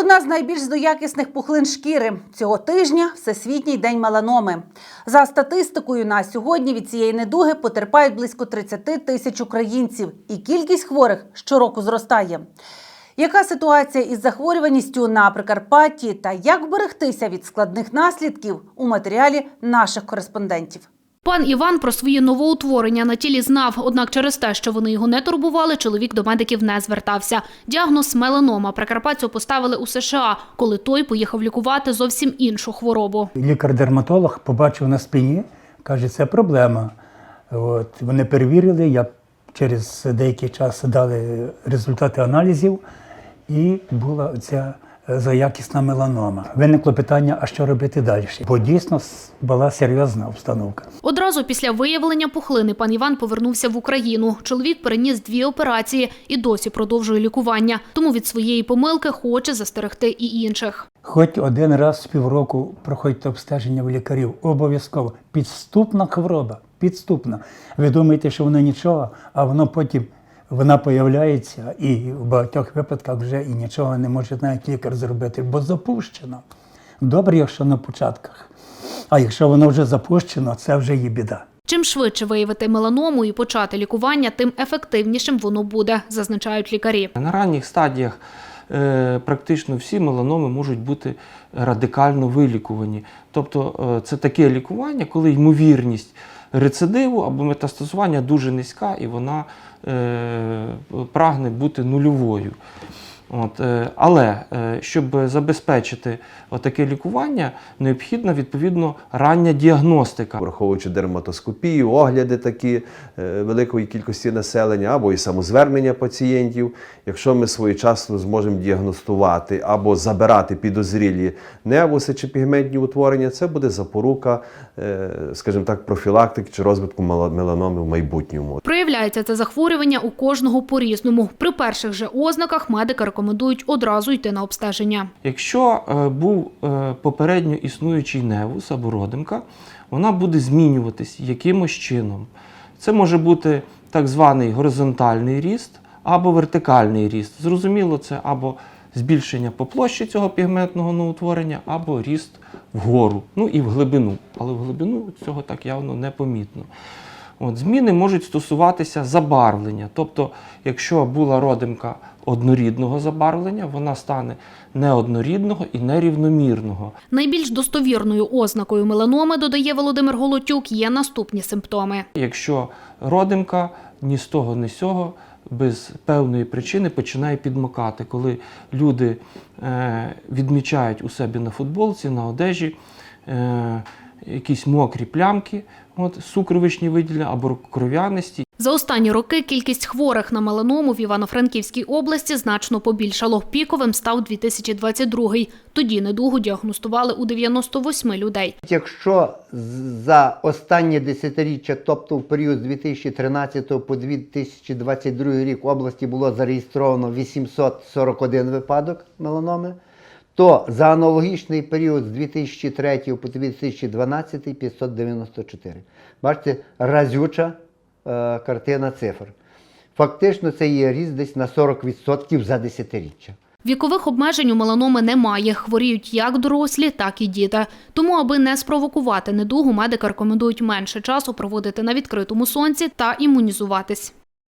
Одна з найбільш злоякісних пухлин шкіри цього тижня Всесвітній день меланоми. За статистикою на сьогодні від цієї недуги потерпають близько 30 тисяч українців, і кількість хворих щороку зростає. Яка ситуація із захворюваністю на Прикарпатті та як вберегтися від складних наслідків у матеріалі наших кореспондентів? Пан Іван про свої новоутворення на тілі знав, однак через те, що вони його не турбували, чоловік до медиків не звертався. Діагноз меланома Прикарпатцю поставили у США, коли той поїхав лікувати зовсім іншу хворобу. Лікар-дерматолог побачив на спині, каже, це проблема. От, вони перевірили, я через деякий час дали результати аналізів, і була ця заякісна меланома. Виникло питання, а що робити далі? Бо дійсно була серйозна обстановка. Одразу після виявлення пухлини пан Іван повернувся в Україну. Чоловік переніс дві операції і досі продовжує лікування. Тому від своєї помилки хоче застерегти і інших. Хоч один раз в півроку проходьте обстеження в лікарів. Обов'язково. Підступна хвороба. Підступна. Ви думаєте, що воно нічого, а воно потім вона появляється, і в багатьох випадках вже і нічого не може навіть лікар зробити, бо запущено. Добре, якщо на початках. А якщо воно вже запущено, це вже є біда. Чим швидше виявити меланому і почати лікування, тим ефективнішим воно буде, зазначають лікарі. На ранніх стадіях е, практично всі меланоми можуть бути радикально вилікувані. Тобто е, це таке лікування, коли ймовірність рецидиву або метастазування дуже низька і вона е, прагне бути нульовою. От, е, але е, щоб забезпечити таке лікування, необхідна відповідно рання діагностика. враховуючи дерматоскопію, огляди такі е, великої кількості населення або і самозвернення пацієнтів. Якщо ми своєчасно зможемо діагностувати або забирати підозрілі невуси чи пігментні утворення, це буде запорука, скажімо так, профілактики чи розвитку мела- меланоми в майбутньому. Проявляється це захворювання у кожного по-різному. При перших же ознаках медики рекомендують одразу йти на обстеження. Якщо е, був е, попередньо існуючий невус або родимка, вона буде змінюватись якимось чином. Це може бути так званий горизонтальний ріст або вертикальний ріст. Зрозуміло, це або збільшення по площі цього пігментного новоутворення, або ріст вгору, ну і в глибину. Але в глибину цього так явно не помітно. От, зміни можуть стосуватися забарвлення. Тобто, якщо була родимка однорідного забарвлення, вона стане неоднорідного і нерівномірного. Найбільш достовірною ознакою меланоми, додає Володимир Голотюк, є наступні симптоми. Якщо родимка ні з того, ні з сього без певної причини починає підмокати, коли люди е, відмічають у себе на футболці, на одежі е, якісь мокрі плямки, от, сукровичні виділення або кров'янисті. За останні роки кількість хворих на меланому в Івано-Франківській області значно побільшало. Піковим став 2022 Тоді недугу діагностували у 98 людей. Якщо за останнє десятиріччя, тобто в період з 2013 по 2022 рік в області було зареєстровано 841 випадок меланоми, то за аналогічний період з 2003 по 2012 594. Бачите, разюча е, картина цифр. Фактично це є ріст десь на 40% за десятиріччя. Вікових обмежень у меланоми немає. Хворіють як дорослі, так і діти. Тому, аби не спровокувати недугу, медики рекомендують менше часу проводити на відкритому сонці та імунізуватись.